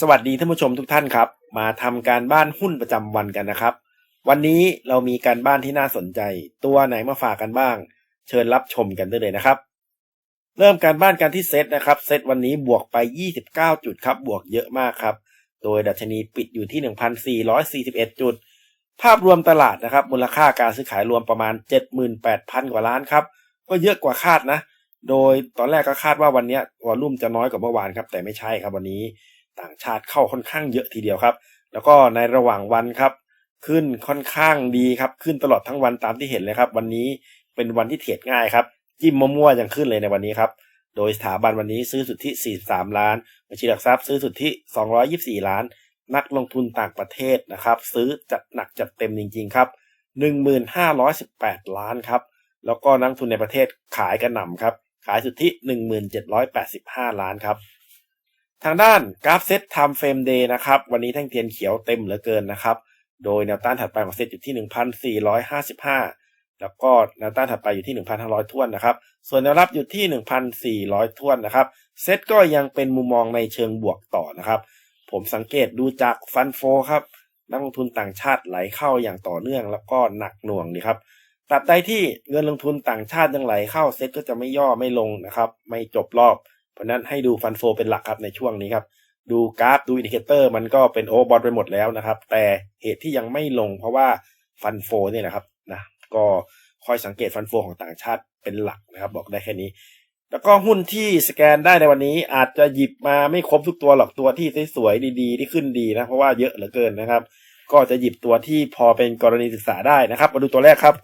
สวัสดีท่านผู้ชมทุกท่านครับ มาทำการบ้านหุ้นประจำวันกันนะครับ วันนี้เรามีการบ้านที่น่าสนใจ ตัวไหนมาฝากกันบ้าง เชิญรับชมกันได้เลยนะครับ เริ่มการบ้านกันที่เซตนะครับเซตวันนี้บวกไป 29 จุดครับ บวกเยอะมากครับ โดยดัชนีปิดอยู่ที่ 1,441 จุด ภาพรวมตลาดนะครับ มูลค่าการซื้อขายรวมประมาณ 78,000 กว่าล้านครับ ก็เยอะกว่าคาดนะ โดยตอนแรกก็คาดว่าวันนี้วอลุ่มจะน้อยกว่าเมื่อวานครับแต่ไม่ใช่ครับวันนี้ ต่างชาติเข้าค่อนข้างเยอะทีเดียวครับ แล้วก็ในระหว่างวันครับขึ้นค่อนข้างดีครับขึ้นตลอดทั้งวันตามที่เห็นเลยครับ วันนี้เป็นวันที่เทรดง่ายครับ จิ้มมั่วๆยังขึ้นเลยในวันนี้ครับโดยสถาบันวันนี้ซื้อสุทธิ 43 ล้าน บัญชีหลักทรัพย์ซื้อสุทธิ 224 ล้าน นักลงทุนต่างประเทศนะครับ ซื้อจัดหนักจัดเต็มจริงๆครับ 1518 ล้านครับ แล้วก็นักทุนในประเทศขายกระหน่ำครับ ขายสุทธิ 1785 ล้านครับ ทางด้านกราฟเซตไทม์เฟรมเดย์นะครับ วันนี้แท่งเทียนเขียวเต็มเหลือเกินนะครับ โดยแนวต้านถัดไปของเซตอยู่ที่ 1,455 แล้วก็แนวต้านถัดไปอยู่ที่ 1,500ท้วนนะครับ ส่วนแนวรับอยู่ที่ 1,400ท้วนนะครับ เซตก็ยังเป็นมุมมองในเชิงบวกต่อนะครับ ผมสังเกตดูจากฟันโฟครับ นักลงทุนต่างชาติไหลเข้าอย่างต่อเนื่องแล้วก็หนักหน่วงดีครับตราบใดที่เงินลงทุนต่างชาติยังไหลเข้าเซตก็จะไม่ย่อไม่ลงนะครับ ไม่จบรอบ ราะนั้นให้ดูฟันโฟเป็นหลักครับในช่วงนี้ครับ ดูกราฟดูอินดิเคเตอร์มันก็เป็นโอเวอร์บอทไปหมดแล้วนะครับ แต่เหตุที่ยังไม่ลงเพราะว่าฟันโฟเนี่ยนะครับนะก็คอยสังเกตฟันโฟของต่างชาติเป็นหลักนะครับ บอกได้แค่นี้ แล้วก็หุ้นที่สแกนได้ในวันนี้อาจจะหยิบมาไม่ครบทุกตัวหรอกตัวที่สวยๆดีๆ ที่ขึ้นดีนะ เพราะว่าเยอะเหลือเกินนะครับ ก็จะหยิบตัวที่พอเป็นกรณีศึกษาได้นะครับ มาดูตัวแรกครับ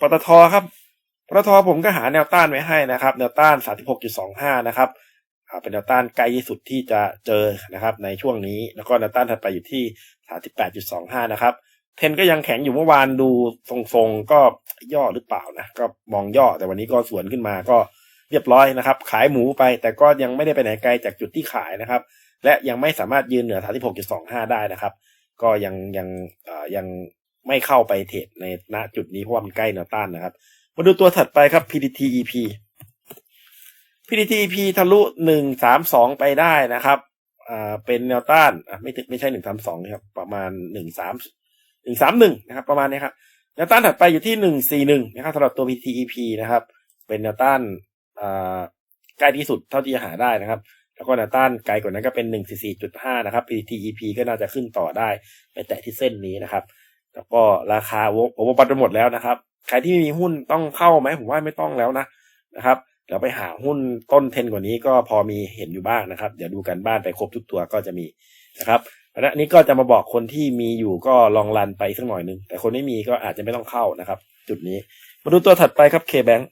ปตทครับ ปตทผมก็หาแนวต้านไว้ให้นะครับ แนวต้าน 36.25 นะครับเป็นแนวต้านใกล้ที่สุดที่จะเจอนะครับ ในช่วงนี้ แล้วก็แนวต้านถัดไปอยู่ที่ 38.25 นะครับ เทนก็ยังแข็งอยู่เมื่อวานดูทรงๆก็ย่อหรือเปล่านะก็มองย่อแต่วันนี้ก็สวนขึ้นมาก็เรียบร้อยนะครับ ขายหมูไปแต่ก็ยังไม่ได้ไปไหนไกลจากจุดที่ขายนะครับ และยังไม่สามารถยืนเหนือ 36.25 ได้นะครับ ก็ยังยังยังไม่เข้าไปเทรดในณจุดนี้เพราะว่ามันใกล้แนวต้านนะครับ มาดูตัวถัดไปครับ PTT EP PTT EP ทะลุหนึ่งสามสองไปได้นะครับอ่าเป็นแนวต้านอะไม่ไม่ใช่หนึ่งสามสองนะครับ ประมาณหนึ่งสามหนึ่งสามหนึ่งนะครับ ประมาณนี้ครับแนวต้านถัดไปอยู่ที่หนึ่งสี่หนึ่งนะครับสำหรับตัว PTT EP นะครับ เป็นแนวต้านอ่าใกล้ที่สุดเท่าที่จะหาได้นะครับ แล้วก็แนวต้านไกลกว่านั้นก็เป็นหนึ่งสี่สี่จุดห้านะครับ PTT EP ก็น่าจะขึ้นต่อได้ไปแตะที่เส้นนี้นะครับ แล้วก็ราคาโอเวอร์บอทไปหมดแล้วนะครับ ใครที่ไม่มีหุ้นต้องเข้าไหมผมว่าไม่ต้องแล้วนะนะครับเดี๋ยวไปหาหุ้นต้นเทนกว่านี้ก็พอมีเห็นอยู่บ้างนะครับ เดี๋ยวดูกันบ้านไปครบทุกตัวก็จะมีนะครับและอันนี้ก็จะมาบอกคนที่มีอยู่ก็ลองรันไปสักหน่อยนึง แต่คนไม่มีก็อาจจะไม่ต้องเข้านะครับ จุดนี้ มาดูตัวถัดไปครับ K-Bank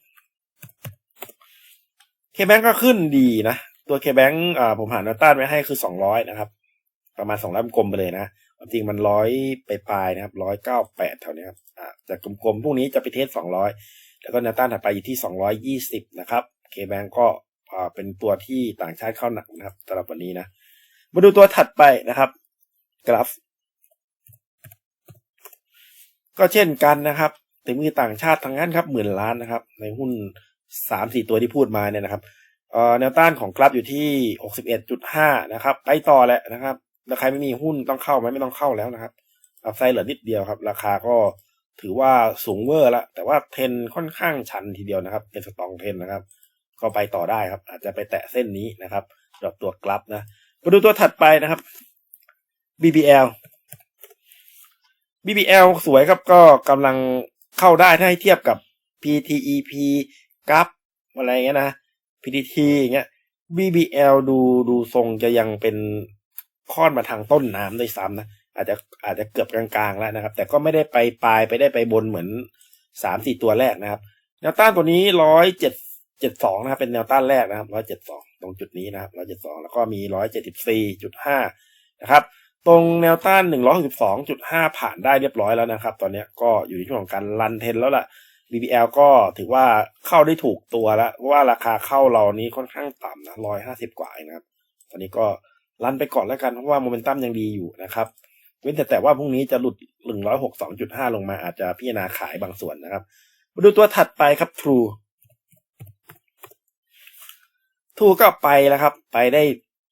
K-Bank ก็ขึ้นดีนะ ตัว K-Bank อ่าผมหาแนวต้านไว้ให้คือสองร้อยนะครับ ประมาณสองร้อยกลมไปเลยนะ จริงมันร้อยไปปลายนะครับร้อยเก้าแปดเท่านี้ครับอ่าจากกลมๆพวกนี้จะไปเทสสองร้อยแล้วก็แนวต้านถัดไปอยู่ที่220นะครับ K-Bank ก็เป็นตัวที่ต่างชาติเข้าหนักนะครับสำหรับวันนี้นะมาดูตัวถัดไปนะครับ กราฟ ก็เช่นกันนะครับถึงมือต่างชาติทางนั้นครับหมื่นล้านนะครับ ในหุ้นสามสี่ตัวที่พูดมาเนี่ยนะครับแนวต้านของกราฟอยู่ที่61.5นะครับ ไปต่อแหละนะครับ ถ้าใครไม่มีหุ้นต้องเข้าไหมไม่ต้องเข้าแล้วนะครับอัพไซด์เหลือนิดเดียวครับ ราคาก็ถือว่าสูงเวอร์ละแต่ว่าเทนค่อนข้างชันทีเดียวนะครับเป็นสตองเทนนะครับ ก็ไปต่อได้ครับ อาจจะไปแตะเส้นนี้นะครับสำหรับตัวกลับนะมาดูตัวถัดไปนะครับ BBL BBL สวยครับก็กำลังเข้าได้ถ้าให้เทียบกับ PTEP กับอะไรเงี้ยนะ PTT อย่างเงี้ย BBL ดูดูทรงจะยังเป็น ค่อนมาทางต้นน้ำด้วยซ้ำนะอาจจะอาจจะเกือบกลางๆแล้วนะครับ แต่ก็ไม่ได้ไปปลายไปได้ไปบนเหมือนสามสี่ตัวแรกนะครับ แนวต้านตัวนี้ร้อยเจ็ดเจ็ดสองนะครับ เป็นแนวต้านแรกนะครับร้อยเจ็ดสองตรงจุดนี้นะครับร้อยเจ็ดสองแล้วก็มีร้อยเจ็ดสิบสี่จุดห้านะครับ ตรงแนวต้านหนึ่งร้อยสิบสองจุดห้าผ่านได้เรียบร้อยแล้วนะครับ ตอนนี้ก็อยู่ในช่วงของการรันเทนแล้วล่ะ BBL ก็ถือว่าเข้าได้ถูกตัวแล้วว่าราคาเข้าเรานี้ค่อนข้างต่ำนะร้อยห้าสิบกว่านะครับ ตอนนี้ก็ รันไปก่อนแล้วกันเพราะว่าโมเมนตัมยังดีอยู่นะครับ เว้นแต่แต่ว่าพรุ่งนี้จะหลุดหนึ่งร้อยหกสองจุดห้าลงมาอาจจะพิจารณาขายบางส่วนนะครับ มาดูตัวถัดไปครับ True True ก็ไปแล้วครับ ไปได้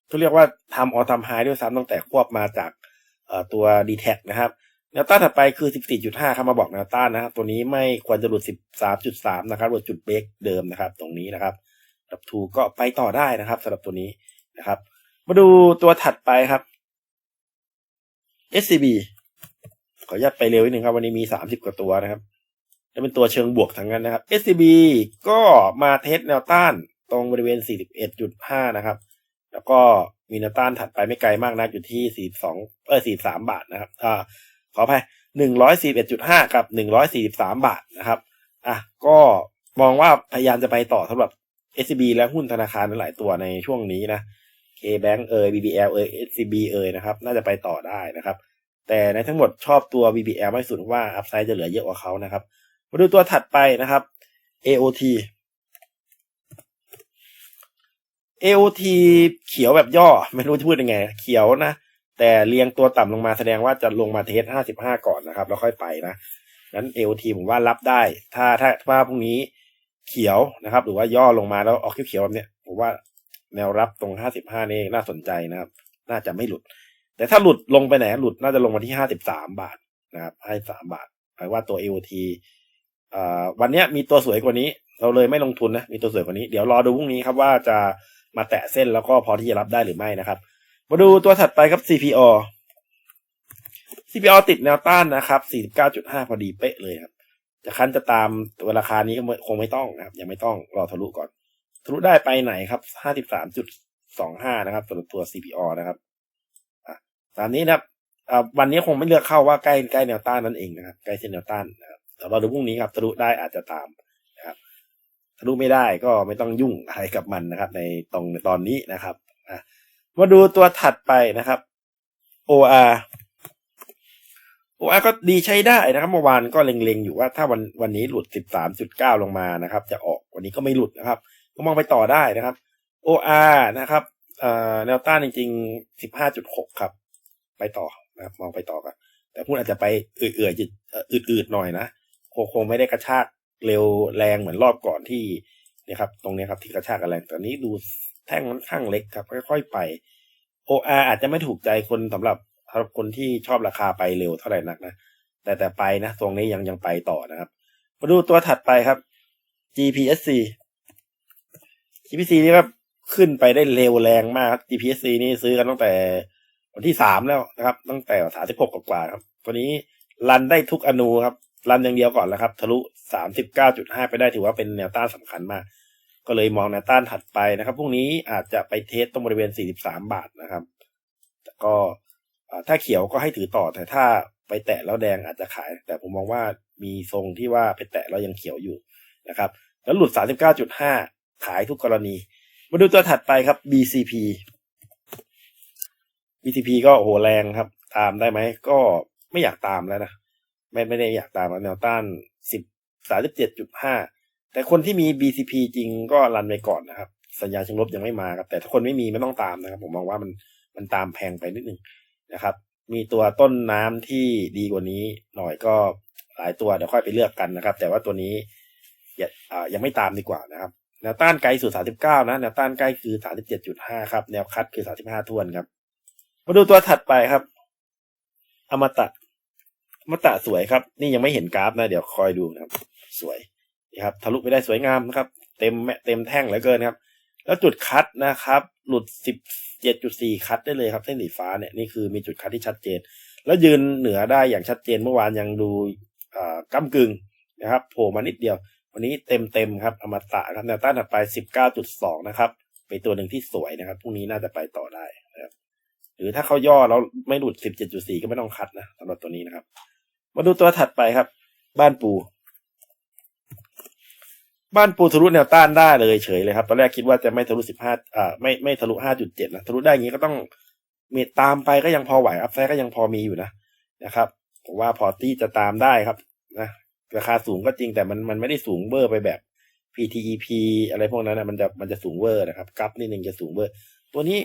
เขาเรียกว่าทำออทำไฮด้วยซ้ำตั้งแต่ควบมาจากตัว d t แทนะครับแนวต้านถัดไปคือ 14.5ครับมาบอกแนวต้านนะครับ ตัวนี้ไม่ควรจะหลุด 13.3 นะครับหลุดจุดเบรกเดิมนะครับ ตรงนี้นะครับดับทูก็ไปต่อได้นะครับสำหรับตัวนี้นะครับ มาดูตัวถัดไปครับ SCB ขออนุญาตไปเร็วนิดนึงครับ วันนี้มี30กว่าตัวนะครับจะเป็นตัวเชิงบวกทั้งนั้นนะครับ SCB ก็มาเทสแนวต้านตรงบริเวณ 41.5 นะครับ แล้วก็มีแนวต้านถัดไปไม่ไกลมากนะอยู่ที่ 42 เออ43 บาทนะครับ อ่า ขออภัย141.5 กับ 143 บาทนะครับ อะ ก็มองว่าพยายามจะไปต่อสำหรับ SCB และหุ้นธนาคารหลายตัวในช่วงนี้นะ K-Bank เอ่ย BBL เอ่ย SCB เอ่ยนะครับ น่าจะไปต่อได้นะครับ แต่ในทั้งหมดชอบตัว BBL มากสุดว่าอัพไซด์จะเหลือเยอะกว่าเขานะครับ มาดูตัวถัดไปนะครับ AOT AOT เขียวแบบย่อ ไม่รู้จะพูดยังไง เขียวนะ แต่เรียงตัวต่ำลงมาแสดงว่าจะลงมาเทส 55 ก่อนนะครับ แล้วค่อยไปนะงั้น AOT ผมว่ารับได้ ถ้าถ้าว่าพรุ่งนี้เขียวนะครับ หรือว่าย่อลงมาแล้วออกเขียวๆแบบเนี้ยผมว่า แนวรับตรง55นี่น่าสนใจนะครับ น่าจะไม่หลุด แต่ถ้าหลุดลงไปไหนหลุดน่าจะลงมาที่53บสามบาทนะครับ53บาทหมายว่าตัว AOT อ่าวันนี้มีตัวสวยกว่านี้ เราเลยไม่ลงทุนนะ มีตัวสวยกว่านี้ เดี๋ยวรอดูพรุ่งนี้ครับว่าจะมาแตะเส้นแล้วก็พอที่จะรับได้หรือไม่นะครับ มาดูตัวถัดไปครับ CPO CPO ติดแนวต้านนะครับ 49.5 พอดีเป๊ะเลยครับ จะคันจะตามตัวราคานี้ก็คงไม่ต้องนะครับ ยังไม่ต้องรอทะลุก่อน ทะลุได้ไปไหนครับ53.25นะครับสำหรับตัว CPO นะครับตามนี้นะครับวันนี้คงไม่เลือกเข้าว่าใกล้ใกล้แนวต้านนั่นเองนะครับใกล้เส้นแนวต้านนะครับแต่เราดูพรุ่งนี้ครับทะลุได้อาจจะตามนะครับทะลุไม่ได้ก็ไม่ต้องยุ่งอะไรกับมันนะครับ ในตรงในตอนนี้นะครับมาดูตัวถัดไปนะครับ OR OR ก็ดีใช้ได้นะครับ เมื่อวานก็เล็งๆอยู่ว่าถ้าวันวันนี้หลุด 13.9 ลงมานะครับ จะออกวันนี้ก็ไม่หลุดนะครับ ก็มองไปต่อได้นะครับ OR นะครับเอ่อแนวต้านจริงๆ 15.6 ครับ ไปต่อนะครับมองไปต่อกัน แต่พูดอาจจะไปเอื่อยๆจิเอ่ออืดๆหน่อยนะคงคงไม่ได้กระชากเร็วแรงเหมือนรอบก่อนที่เนี่ยครับ ตรงนี้ครับที่กระชากกันแรงแต่นี้ดูแท่งมันข้างเล็กครับ ค่อยๆไป OR อาจจะไม่ถูกใจคนสำหรับสำหรับคนที่ชอบราคาไปเร็วเท่าไหร่นักนะแต่แต่ไปนะ ตรงนี้ยังยังไปต่อนะครับ มาดูตัวถัดไปครับ GPSC GPC นี่ครับขึ้นไปได้เร็วแรงมากครับ GPC นี่ซื้อกันตั้งแต่วันที่สามแล้วนะครับ ตั้งแต่สามสิบหกกว่าครับ ตัวนี้รันได้ทุกอนูครับ รันอย่างเดียวก่อนแล้วครับ ทะลุสามสิบเก้าจุดห้าไปได้ถือว่าเป็นแนวต้านสำคัญมาก ก็เลยมองแนวต้านถัดไปนะครับพรุ่งนี้อาจจะไปเทสตรงบริเวณ43บสามบาทนะครับแต่ก็ถ้าเขียวก็ให้ถือต่อแต่ถ้าไปแตะแล้วแดงอาจจะขาย แต่ผมมองว่ามีทรงที่ว่าไปแตะแล้วยังเขียวอยู่นะครับ แล้วหลุด 39.5 ขายทุกกรณี มาดูตัวถัดไปครับ BCP BCP ก็โหแรงครับ ตามได้ไหม ก็ไม่อยากตามแล้วนะ ไม่ไม่ได้อยากตามแล้วแนวต้าน10 37.5แต่คนที่มี BCP จริงก็รันไปก่อนนะครับ สัญญาเชิงลบยังไม่มาครับ แต่ถ้าคนไม่มีไม่ต้องตามนะครับ ผมมองว่ามันมันตามแพงไปนิดนึงนะครับ มีตัวต้นน้ำที่ดีกว่านี้หน่อยก็หลายตัวเดี๋ยวค่อยไปเลือกกันนะครับ แต่ว่าตัวนี้ยังไม่ตามดีกว่านะครับ แนวต้านไกลสุด 39 นะ แนวต้านใกล้คือ 37.5 ครับ แนวคัดคือ 35 ทวนครับ มาดูตัวถัดไปครับ อมตะอมตะสวยครับ นี่ยังไม่เห็นกราฟนะ เดี๋ยวคอยดูนะครับ สวยครับ ทะลุไปได้สวยงามนะครับ เต็มแม่เต็มแท่งเหลือเกินครับ แล้วจุดคัดนะครับ หลุด 17.4 คัดได้เลยครับ เส้นสีฟ้าเนี่ยนี่คือมีจุดคัดที่ชัดเจน แล้วยืนเหนือได้อย่างชัดเจนเมื่อวานยังดูก้ากึ่งนะครับ โผล่มานิดเดียว วันนี้เต็มเต็มครับอมตะครับแนวต้านถัดไป19.2นะครับเป็นตัวหนึ่งที่สวยนะครับพรุ่งนี้น่าจะไปต่อได้นะครับหรือถ้าเขาย่อแล้วไม่หลุด17.4ก็ไม่ต้องคัดนะสำหรับตัวนี้นะครับ มาดูตัวถัดไปครับ บ้านปู บ้านปูทะลุแนวต้านได้เลยเฉยเลยครับตอนแรกคิดว่าจะไม่ทะลุ15อ่าไม่ไม่ทะลุ5.7นะทะลุได้อย่างนี้ก็ต้องมีตามไปก็ยังพอไหวอัพไซด์ก็ยังพอมีอยู่นะนะครับผมว่าพอที่จะตามได้ครับนะ ราคาสูงก็จริงแต่มันมันไม่ได้สูงเบอร์ไปแบบ PTEP อะไรพวกนั้นนะมันจะมันจะสูงเวอร์นะครับกราฟนิดนึงจะสูงเวอร์ ตัวนี้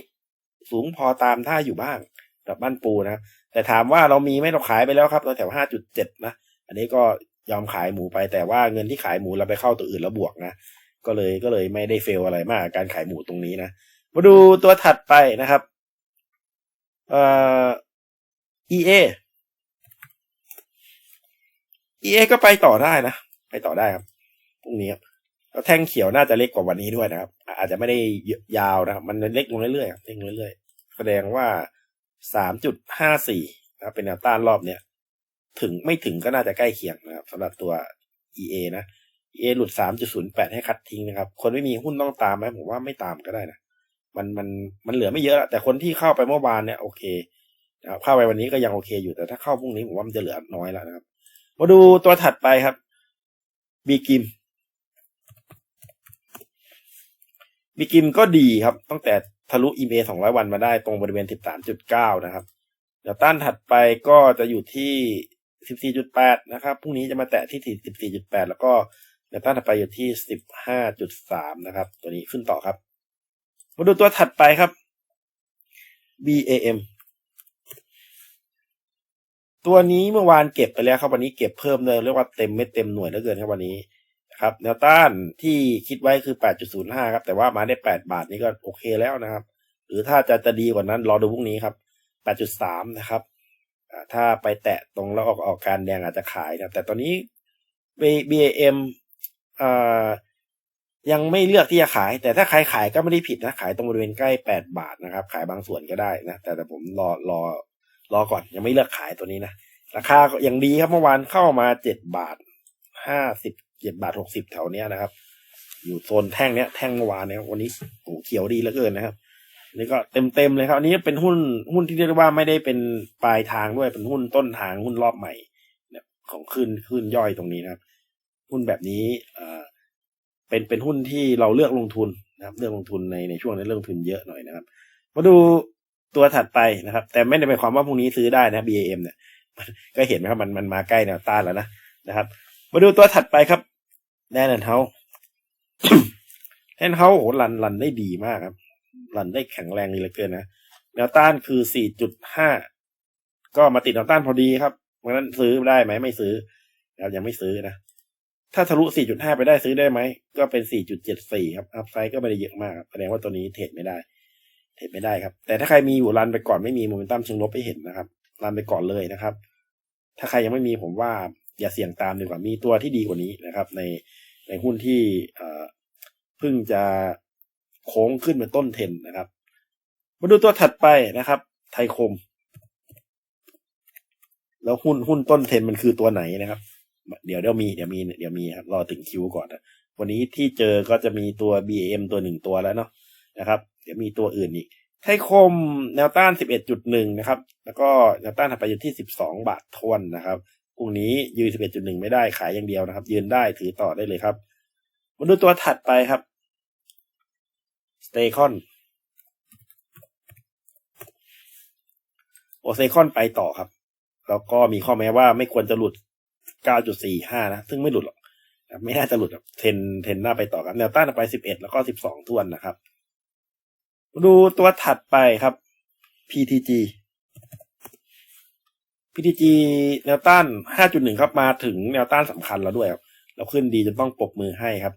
สูงพอตามท่าอยู่บ้างกับบ้านปูนะ แต่ถามว่าเรามีไหม่เราขายไปแล้วครับแถวห้าจุดเจ็ดนะ อันนี้ก็ยอมขายหมูไปแต่ว่าเงินที่ขายหมูเราไปเข้าตัวอื่นแล้วบวกนะ ก็เลยก็เลยไม่ได้เฟลอะไรมากการขายหมูตรงนี้นะมมาดูตัวถัดไปนะครับ เอ่อ EA EA ก็ไปต่อได้นะ ไปต่อได้ครับพรุ่งนี้ครับแล้วแท่งเขียวน่าจะเล็กกว่าวันนี้ด้วยนะครับ อาจจะไม่ได้ยาวนะครับ มันเล็กลงเรื่อยๆเล็กลงเรื่อยๆแสดงว่าสามจุดห้าสี่นะเป็นแนวต้านรอบเนี้ยถึงไม่ถึงก็น่าจะใกล้เคียงนะครับสำหรับตัว EA นะ EA หลุดสามจุดศูนย์แปดให้คัดทิ้งนะครับ คนไม่มีหุ้นต้องตามไหมผมว่าไม่ตามก็ได้นะมันมันมันเหลือไม่เยอะแต่คนที่เข้าไปเมื่อวานเนี่ยโอเคนะเข้าไปวันนี้ก็ยังโอเคอยู่แต่ถ้าเข้าพรุ่งนี้ผมว่ามันจะเหลือน้อยแล้วนะครับ มาดูตัวถัดไปครับ บีกิม บีกิมก็ดีครับ ตั้งแต่ทะลุ EMA 200 วันมาได้ตรงบริเวณ 13.9 นะครับ เดี๋ยวต้านถัดไปก็จะอยู่ที่ 14.8 นะครับ พรุ่งนี้จะมาแตะที่ 14.8 แล้วก็เดี๋ยวต้านถัดไปอยู่ที่ 15.3 นะครับ ตัวนี้ขึ้นต่อครับ มาดูตัวถัดไปครับ BAM ตัวนี้เมื่อวานเก็บไปแล้วครับวันนี้เก็บเพิ่มเลยเรียกว่าเต็มเม็ดเต็มหน่วยเหลือเกินครับวันนี้ครับแนวต้านที่คิดไว้คือ 8.05 ครับ แต่ว่ามาได้ 8 บาทนี่ก็โอเคแล้วนะครับ หรือถ้าจะจะดีกว่านั้นรอดูพรุ่งนี้ครับ 8.3 นะครับถ้าไปแตะตรงแล้วออกออกการแดงอาจจะขายนะแต่ตอนนี้ BAM อ่ายังไม่เลือกที่จะขาย แต่ถ้าใครขายก็ไม่ได้ผิดนะ ขายตรงบริเวณใกล้ 8 บาทนะครับ ขายบางส่วนก็ได้นะ แต่แต่ผมรอรอ รอก่อนยังไม่เลือกขายตัวนี้นะ ราคาอย่างดีครับเมื่อวานเข้ามาเจ็ดบาทห้าสิบเจ็ดบาทหกสิบแถวเนี้ยนะครับ อยู่โซนแท่งเนี้ยแท่งเมื่อวานเนี้ยวันนี้โอ้เขียวดีเหลือเกินนะครับนี่ก็เต็มเต็มเลยครับอันนี้เป็นหุ้นหุ้นที่เรียกว่าไม่ได้เป็นปลายทางด้วยเป็นหุ้นต้นทางหุ้นรอบใหม่เนี่ยของขึ้นขึ้นย่อยตรงนี้นะครับ หุ้นแบบนี้เอ่อเป็นเป็นหุ้นที่เราเลือกลงทุนนะครับ เลือกลงทุนในในช่วงนี้เลือกลงทุนเยอะหน่อยนะครับ มาดู ตัวถัดไปนะครับ แต่ไม่ได้หมายความว่าพรุ่งนี้ซื้อได้นะ BAM เนี่ยก็เห็นไหมครับมันมันมาใกล้แนวต้านแล้วนะนะครับ มาดูตัวถัดไปครับแนนเฮาแนนเฮาโอ้รันรันได้ดีมากครับรันได้แข็งแรงดีเหลือเกินนะแนวต้านคือ 4.5 ก็มาติดแนวต้านพอดีครับเพราะนั้นซื้อได้ไหมไม่ซื้อนะครับยังไม่ซื้อนะถ้าทะลุ 4.5 ไปได้ซื้อได้ไหม ก็เป็น 4.74 ครับ อัพไซด์ก็ไม่ได้เยอะมาก แสดงว่าตัวนี้เทรดไม่ได้ เทรดไม่ได้ครับ แต่ถ้าใครมีอยู่รันไปก่อนไม่มีโมเมนตัมเชิงลบให้เห็นนะครับรันไปก่อนเลยนะครับ ถ้าใครยังไม่มีผมว่าอย่าเสี่ยงตามดีกว่ามีตัวที่ดีกว่านี้นะครับ ในในหุ้นที่เพิ่งจะโค้งขึ้นเป็นต้นเทนนะครับ มาดูตัวถัดไปนะครับ ไทยคม แล้วหุ้นหุ้นต้นเทนมันคือตัวไหนนะครับ เดี๋ยวเดี๋ยวมีเดี๋ยวมีเดี๋ยวมีครับรอถึงคิวก่อนนะวันนี้ที่เจอก็จะมีตัว BM ตัวหนึ่งตัวแล้วเนาะนะครับ ดี๋ยวมีตัวอื่นอีก ไทยคมแนวต้าน 11.1 นะครับ แล้วก็แนวต้านถัดไปอยู่ที่ 12 บาททวนนะครับพรุ่งนี้ยืน 11.1 ไม่ได้ขายอย่างเดียวนะครับ ยืนได้ถือต่อได้เลยครับ มาดูตัวถัดไปครับสเตคอนโอเซคอนไปต่อครับ แล้วก็มีข้อแม้ว่าไม่ควรจะหลุด 9.45 นะ ซึ่งไม่หลุดหรอก ไม่น่าจะหลุดเทนเทนหน้าไปต่อครับ แนวต้านไป 11 แล้วก็ 12ทวนนะครับ ดูตัวถัดไปครับ PTG PTG แนวต้าน 5.1 ครับมาถึงแนวต้านสำคัญแล้วด้วยครับเราขึ้นดีจนต้องปรบมือให้ครับ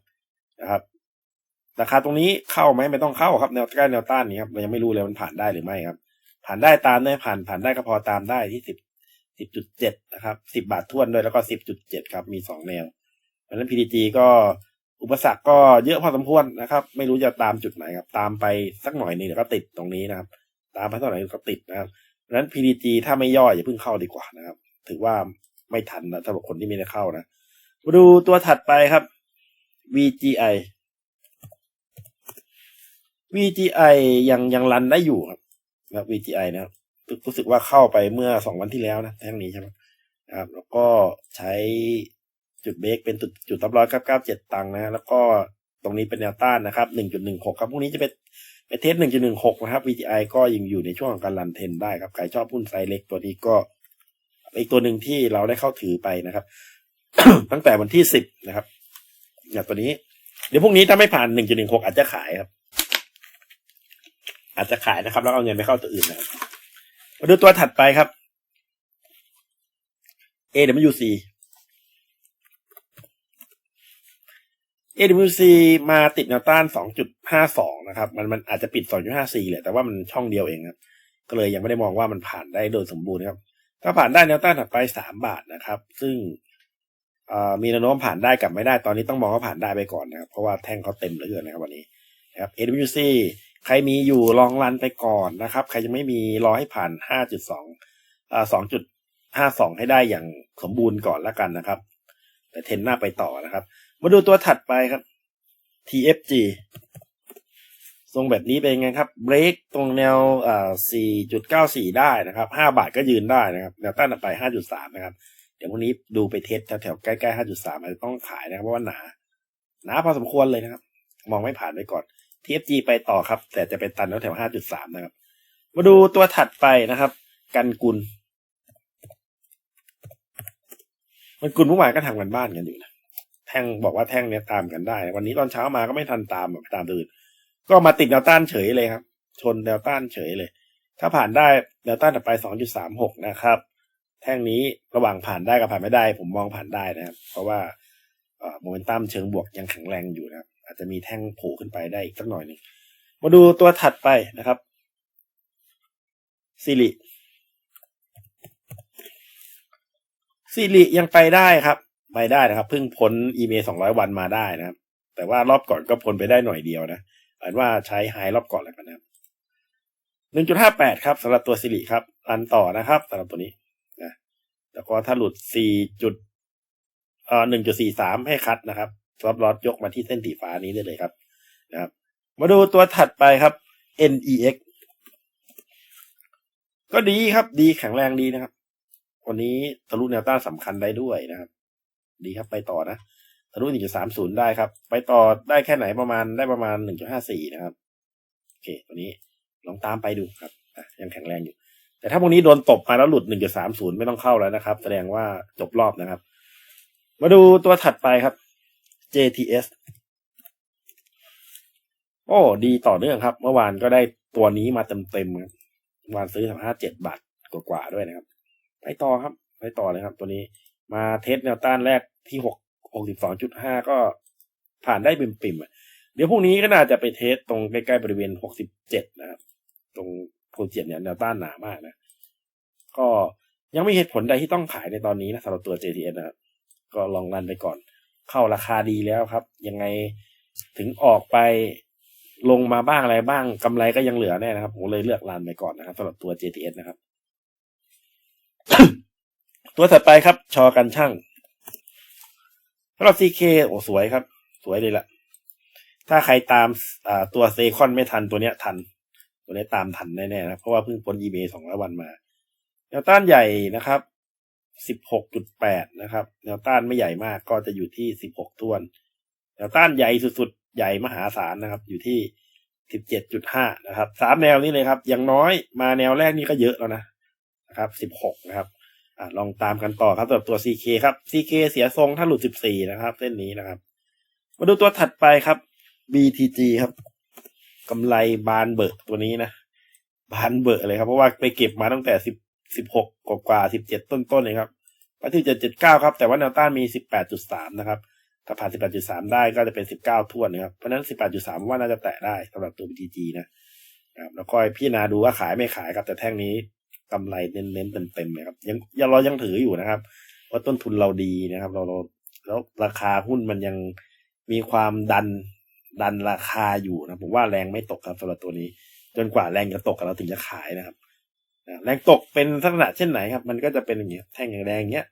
นะครับราคาตรงนี้เข้าไหมไม่ต้องเข้าครับแนวใกล้แนวต้านนี้ครับเรายังไม่รู้เลยมันผ่านได้หรือไม่ครับ ผ่านได้ตามได้ผ่านผ่านได้ก็พอตามได้ที่สิบสิบจุดเจ็ดนะครับสิบาททวนด้วยแล้วก็สิบจุดเจ็ดครับมีสองแนวเพราะฉะนั้น PTG ก็ อุปสรรคก็เยอะพอสมควรนะครับ ไม่รู้จะตามจุดไหนครับ ตามไปสักหน่อยนึงเดี๋ยวก็ติดตรงนี้นะครับ ตามไปสักหน่อยก็ติดนะครับเพราะฉะนั้น PTG ถ้าไม่ย่อยอย่าเพิ่งเข้าดีกว่านะครับ ถือว่าไม่ทันนะสำหรับคนที่ไม่ได้เข้านะมาดูตัวถัดไปครับ VGI VGI ยังยังรันได้อยู่ครับนะ VGI นะครับรู้สึกว่าเข้าไปเมื่อสองวันที่แล้วนะแท่งนี้ใช่ไหมครับ แล้วก็ใช้ จุดเบรกเป็นจุดจุดตับร้อยเก้าเก้าเจ็ดตังค์นะ แล้วก็ตรงนี้เป็นแนวต้านนะครับหนึ่งจุดหนึ่งหกครับพรุ่งนี้จะเป็นไปเทสหนึ่งจุดหนึ่งหกนะครับ VGI ก็ยังอยู่ในช่วงของการรันเทนได้ครับใครชอบหุ้นไซเล็กตัวนี้ก็อีกตัวหนึ่งที่เราได้เข้าถือไปนะครับ ตั้งแต่วันที่สิบนะครับอย่างตัวนี้ เดี๋ยวพรุ่งนี้ถ้าไม่ผ่านหนึ่งจุดหนึ่งหกอาจจะขายครับ อาจจะขายนะครับ แล้วเอาเงินไปเข้าตัวอื่นนะครับมาดูตัวถัดไปครับ AWC AWC มาติดแนวต้าน 2.52 นะครับ มันมันอาจจะปิด 2.54 แหละ แต่ว่ามันช่องเดียวเองครับ ก็เลยยังไม่ได้มองว่ามันผ่านได้โดยสมบูรณ์ครับถ้าผ่านได้แนวต้านถัดไป 3 บาทนะครับ ซึ่งมีแนวโน้มผ่านได้กับไม่ได้ ตอนนี้ต้องมองว่าผ่านได้ไปก่อนนะครับ เพราะว่าแท่งเขาเต็มเหลือเกินนะครับวันนี้นะครับ AWC ใครมีอยู่ลองรันไปก่อนนะครับ ใครยังไม่มีรอให้ผ่าน 5.2อ่า2.52 ให้ได้อย่างสมบูรณ์ก่อนแล้วกันนะครับ แต่เทนหน้าไปต่อนะครับ มาดูตัวถัดไปครับ TFG ทรงแบบนี้เป็นไงครับ เบรกตรงแนวอ่า4.94 ได้นะครับ 5 บาทก็ยืนได้นะครับ แนวต้านไป 5.3 นะครับ เดี๋ยววันนี้ดูไปเทสแถวๆใกล้ๆ 5.3 อาจจะต้องขายนะครับ เพราะว่าหนา หนาพอสมควรเลยนะครับ มองไม่ผ่านไปก่อน TFG ไปต่อครับ แต่จะเป็นตันแถวๆ5.3 นะครับ มาดูตัวถัดไปนะครับ กันกุล มันกุลเมื่อวานก็ทำกันบ้านกันอยู่นะ แท่งบอกว่าแท่งเนี้ยตามกันได้ วันนี้ตอนเช้ามาก็ไม่ทันตามแบบตามตื่นก็มาติดแนวต้านเฉยเลยครับ ชนแนวต้านเฉยเลย ถ้าผ่านได้แนวต้านต่อไป2.36นะครับ แท่งนี้ระหว่างผ่านได้กับผ่านไม่ได้ ผมมองผ่านได้นะครับ เพราะว่าโมเมนตัมเชิงบวกยังแข็งแรงอยู่นะครับ อาจจะมีแท่งโผล่ขึ้นไปได้อีกสักหน่อยหนึ่งมาดูตัวถัดไปนะครับซิริซิริยังไปได้ครับ ไปได้นะครับเพิ่งพ้นอีเมลสองร้อยวันมาได้นะครับ แต่ว่ารอบก่อนก็พ้นไปได้หน่อยเดียวนะอันว่าใช้ไฮรอบก่อนแล้วกันนะครับหนึ่งจุดห้าแปดครับสำหรับตัวซิริครับรันต่อนะครับสำหรับตัวนี้นะแล้วก็ถ้าหลุดสี่จุดเอ่อหนึ่งจุดสี่สามให้คัดนะครับรอบลอดยกมาที่เส้นสีฟ้านี้ได้เลยครับ นะครับ มาดูตัวถัดไปครับ NEX ก็ดีครับ ดีแข็งแรงดีนะครับวันนี้ทะลุแนวต้านสำคัญได้ด้วยนะครับ ดีครับ ไปต่อนะทะลุ1.30ได้ครับ ไปต่อได้แค่ไหนประมาณได้ประมาณ1.54นะครับ โอเค ตัวนี้ลองตามไปดูครับยังแข็งแรงอยู่ แต่ถ้าพวกนี้โดนตบมาแล้วหลุด1.30ไม่ต้องเข้าแล้วนะครับ แสดงว่าจบรอบนะครับ มาดูตัวถัดไปครับ JTS โอ้ดีต่อเนื่องครับ เมื่อวานก็ได้ตัวนี้มาเต็มๆครับวานซื้อสามห้าเจ็ดบาทกว่าๆด้วยนะครับ ไปต่อครับ ไปต่อเลยครับ ตัวนี้ มาเทสแนวต้านแรกที่หกหกสิบสองจุดห้าก็ผ่านได้ปิ่มๆเดี๋ยวพรุ่งนี้ก็น่าจะไปเทสตรงใกล้ๆบริเวณหกสิบเจ็ดนะครับ ตรงโพเจ็ดเนี่ยแนวต้านหนามากนะ ก็ยังไม่เหตุผลใดที่ต้องขายในตอนนี้นะสำหรับตัว JTS นะครับ ก็ลองรันไปก่อน เข้าราคาดีแล้วครับ ยังไงถึงออกไปลงมาบ้างอะไรบ้างกำไรก็ยังเหลือแน่นะครับ ผมเลยเลือกรันไปก่อนนะครับสำหรับตัว JTS นะครับ ตัวถัดไปครับ ชอกันช่างสำหรับ CK โอ้สวยครับ สวยเลยละถ้าใครตามตัวเซคอนไม่ทันตัวเนี้ยทัน ตัวนี้ตามทันแน่ๆนะเพราะว่าเพิ่งพ้น eBay สองร้อยวันมาแนวต้านใหญ่นะครับสิบหกจุดแปดนะครับแนวต้านไม่ใหญ่มากก็จะอยู่ที่สิบหกทวนแนวต้านใหญ่สุดๆ ใหญ่มหาศาลนะครับ อยู่ที่สิบเจ็ดจุดห้านะครับสามแนวนี้เลยครับ อย่างน้อยมาแนวแรกนี่ก็เยอะแล้วนะนะครับสิบหกนะครับ อลองตามกันต่อครับสำหรับตัว CK ครับ CK เสียทรงถ้าหลุดสิบสี่นะครับ เส้นนี้นะครับ มาดูตัวถัดไปครับ BTG ครับกำไรบานเบิกตัวนี้นะ บานเบิกเลยครับ เพราะว่าไปเก็บมาตั้งแต่สิบสิบหกกว่าสิบเจ็ดต้นๆเลยครับไปที่เจ็ดเจ็ดเก้าครับ แต่ว่าแนวต้านมีสิบแปดจุดสามนะครับถ้าผ่านสิบแปดจุดสามได้ก็จะเป็นสิบเก้าท่วนนะครับ เพราะนั้นสิบแปดจุดสามว่าน่าจะแตะได้สำหรับตัว BTG นะครับแล้วค่อยพี่นาดูว่าขายไม่ขายครับแต่แท่งนี้ กำไรเน้นๆเต็มๆเลยครับ ยังยังเรายังถืออยู่นะครับเพราต้นทุนเราดีนะครับ เราเราแล้วราคาหุ้นมันยังมีความดันดันราคาอยู่นะผมว่าแรงไม่ตกครับสำหรับตัวนี้ จนกว่าแรงจะตกเราถึงจะขายนะครับแรงตกเป็นลักษณะเช่นไหนครับ มันก็จะเป็นอย่างเงี้ยแท่งอย่างแดงเงี้ย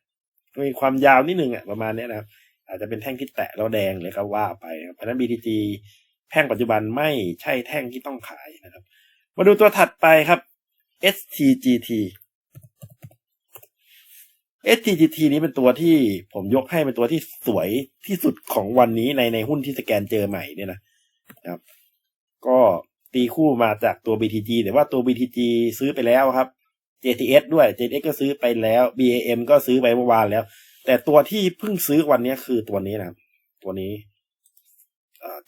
มีความยาวนิดนึงอะประมาณเนี้ยนะครับ อาจจะเป็นแท่งที่แตะแล้วแดงเลยก็ว่าไปครับเพราะนั้น BTG แท่งปัจจุบันไม่ใช่แท่งที่ต้องขายนะครับ มาดูตัวถัดไปครับ STGT STGT นี้เป็นตัวที่ผมยกให้เป็นตัวที่สวยที่สุดของวันนี้ในในหุ้นที่สแกนเจอใหม่เนี่ยนะครับ ก็ตีคู่มาจากตัว BTG แต่ว่าตัว BTG ซื้อไปแล้วครับ JTS ด้วย JTS ก็ซื้อไปแล้ว BAM ก็ซื้อไปเมื่อวานแล้ว แต่ตัวที่เพิ่งซื้อวันนี้คือตัวนี้นะครับ ตัวนี้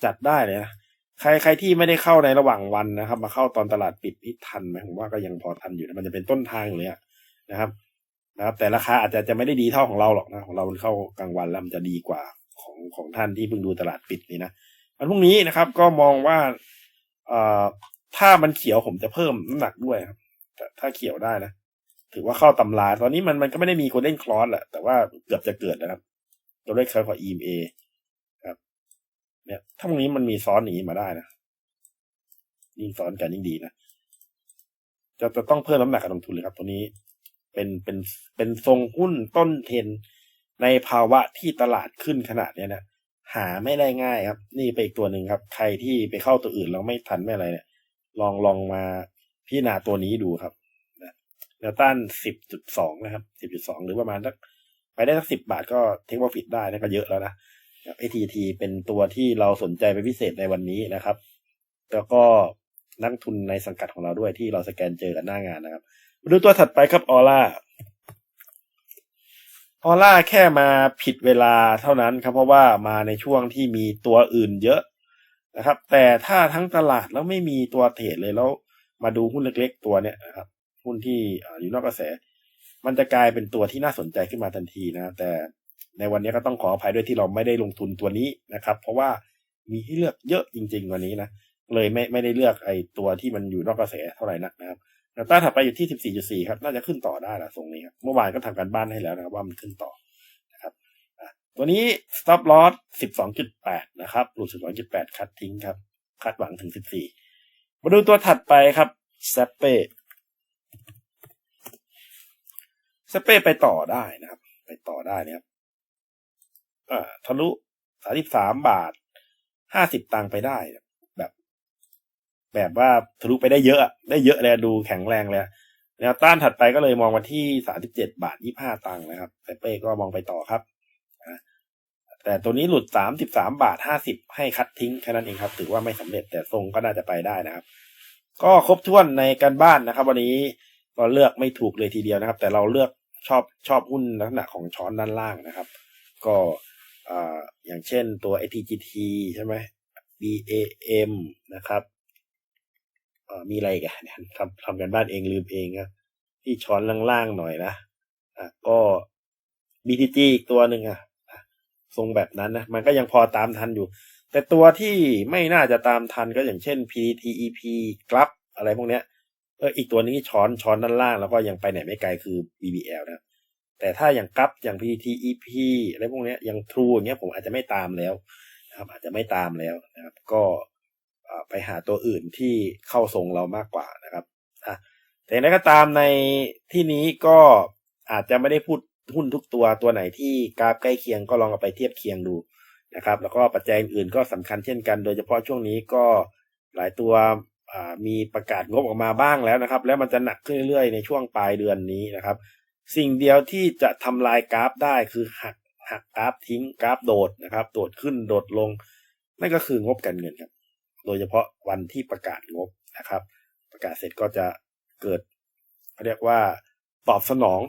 จัดได้เลยนะ ใครใครที่ไม่ได้เข้าในระหว่างวันนะครับ มาเข้าตอนตลาดปิดนี่ทันไหมผมว่าก็ยังพอทันอยู่นะมันจะเป็นต้นทางเลยนะครับ นะครับ แต่ราคาอาจจะจะไม่ได้ดีเท่าของเราหรอกนะของเราเข้ากลางวันแล้วมันจะดีกว่าของของท่านที่เพิ่งดูตลาดปิดนี่นะวันพรุ่งนี้นะครับ ก็มองว่าเอ่อถ้ามันเขียวผมจะเพิ่มน้ำหนักด้วยครับถ้าถ้าเขียวได้นะถือว่าเข้าตำราตอนนี้มันมันก็ไม่ได้มีคนเล่นคลอสแหละแต่ว่าเกือบจะเกิดนะครับตัวเลขคล้ายกว่า EMA เนี่ยถ้าตรงนี้มันมีซ้อนอย่างนี้มาได้นะยิ่งซ้อนกันยิ่งดีนะจะจะต้องเพิ่มน้ำหนักการลงทุนเลยครับ ตัวนี้ เป็นเป็นเป็นทรงหุ้นต้นเทนในภาวะที่ตลาดขึ้นขนาดเนี้ยนะหาไม่ได้ง่ายครับ นี่ไปอีกตัวหนึ่งครับ ใครที่ไปเข้าตัวอื่นแล้วไม่ทันไม่อะไรเนี่ย ลองลองมาพิจารณาตัวนี้ดูครับนะแนวต้านสิบจุดสองนะครับสิบจุดสองหรือประมาณสักไปได้สักสิบบาทก็เทคโปรฟิตได้นะก็เยอะแล้วนะ ATT เป็นตัวที่เราสนใจเป็นพิเศษในวันนี้นะครับ แล้วก็นักทุนในสังกัดของเราด้วยที่เราสแกนเจอกันหน้างานนะครับ มาดูตัวถัดไปครับออร่าออร่าแค่มาผิดเวลาเท่านั้นครับเพราะว่ามาในช่วงที่มีตัวอื่นเยอะนะครับ แต่ถ้าทั้งตลาดแล้วไม่มีตัวเทรดเลยแล้วมาดูหุ้นเล็กๆตัวเนี้ยนะครับหุ้นที่อยู่นอกกระแส มันจะกลายเป็นตัวที่น่าสนใจขึ้นมาทันทีนะ แต่ ในวันนี้ก็ต้องขออภัยด้วยที่เราไม่ได้ลงทุนตัวนี้นะครับ เพราะว่ามีให้เลือกเยอะจริง ๆ วันนี้นะเลยไม่ไม่ได้เลือกไอ้ตัวที่มันอยู่นอกกระแสเท่าไหร่นักนะครับแนวต้านถัดไปอยู่ที่ 14.4 ครับ น่าจะขึ้นต่อได้ละทรงนี้ครับ เมื่อวานก็ทำการบ้านให้แล้วนะครับว่ามันขึ้นต่อนะครับตัวนี้ stop loss 12.8 นะครับ หลุด 12.8 คัดทิ้งครับ คาดหวังถึง 14 มาดูตัวถัดไปครับแซปเป้แซปเป้ไปต่อได้นะครับ ไปต่อได้นะครับ ทะลุ33บสามบาท50ตังค์ไปได้ แบบ แบบว่าทะลุไปได้เยอะ ได้เยอะเลยดูแข็งแรงเลยแนวต้านถัดไปก็เลยมองมาที่37บเจ็ดบาท25ตังค์นะครับแต่เป้ก็มองไปต่อครับแต่ตัวนี้หลุด33บสามบาท50ให้คัดทิ้งแค่นั้นเองครับ ถือว่าไม่สำเร็จแต่ทรงก็น่าจะไปได้นะครับ ก็ครบถ้วนในการบ้านนะครับ วันนี้ก็เลือกไม่ถูกเลยทีเดียวนะครับ แต่เราเลือกชอบชอบหุ้นลักษณะของช้อนด้านล่างนะครับ ก็ อย่างเช่นตัว ATGT ใช่ไหม BAM นะครับมีอะไรกันทำทำกันบ้านเองลืมเองนะที่ช้อนล่างๆหน่อยนะอะก็ BTG อีกตัวหนึ่งอะทรงแบบนั้นนะมันก็ยังพอตามทันอยู่ แต่ตัวที่ไม่น่าจะตามทันก็อย่างเช่น PTEP กลับอะไรพวกเนี้ยเอออีกตัวนี้ช้อนช้อนด้านล่างแล้วก็ยังไปไหนไม่ไกลคือ BBL นะ แต่ถ้าอย่างกัปอย่าง PTEP อะไรพวกนี้อย่าง True อย่างเงี้ยผมอาจจะไม่ตามแล้วนะครับ อาจจะไม่ตามแล้วนะครับ ก็ไปหาตัวอื่นที่เข้าทรงเรามากกว่านะครับอะแต่อย่างไรก็ตามในที่นี้ก็อาจจะไม่ได้พูดหุ้นทุกตัวตัวไหนที่กราฟใกล้เคียงก็ลองเอาไปเทียบเคียงดูนะครับ แล้วก็ปัจจัยอื่นก็สำคัญเช่นกัน โดยเฉพาะช่วงนี้ก็หลายตัวมีประกาศงบออกมาบ้างแล้วนะครับ แล้วมันจะหนักขึ้นเรื่อยๆในช่วงปลายเดือนนี้นะครับ สิ่งเดียวที่จะทำลายกราฟได้คือหักหักกราฟทิ้งกราฟโดดนะครับ โดดขึ้นโดดลง นั่นก็คืองบการเงินครับ โดยเฉพาะวันที่ประกาศงบนะครับ ประกาศเสร็จก็จะเกิดเรียกว่าตอบสนอง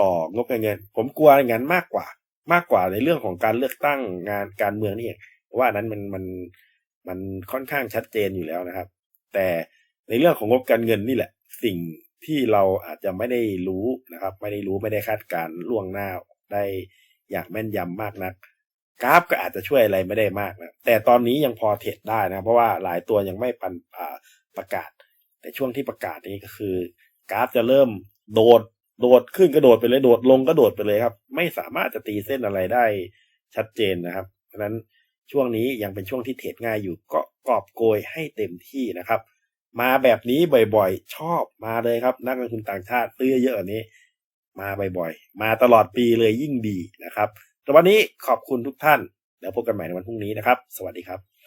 ต่องบการเงิน ผมกลัวอย่างนั้นมากกว่า มากกว่าในเรื่องของการเลือกตั้งงานการเมืองนี่เองเพราะว่านั้นมันมันมันค่อนข้างชัดเจนอยู่แล้วนะครับ แต่ในเรื่องของงบการเงินนี่แหละ สิ่ง ที่เราอาจจะไม่ได้รู้นะครับ ไม่ได้รู้ไม่ได้คาดการล่วงหน้าได้อย่างแม่นยำมากนัก กราฟก็อาจจะช่วยอะไรไม่ได้มากนะแต่ตอนนี้ยังพอเทรดได้นะ เพราะว่าหลายตัวยังไม่ปันประกาศ แต่ช่วงที่ประกาศนี้ก็คือ กราฟจะเริ่มโดดโดดขึ้นก็โดดไปเลยโดดลงก็โดดไปเลยครับ ไม่สามารถจะตีเส้นอะไรได้ชัดเจนนะครับเพราะนั้นช่วงนี้ยังเป็นช่วงที่เทรดง่ายอยู่ก็กอบโกยให้เต็มที่นะครับ มาแบบนี้บ่อยๆ ชอบมาเลยครับ นักลงทุนต่างชาติซื้อเยอะๆนี้ มาบ่อยๆ มาตลอดปีเลยยิ่งดีนะครับแต่วันนี้ขอบคุณทุกท่าน แล้วพบกันใหม่ในวันพรุ่งนี้นะครับ สวัสดีครับ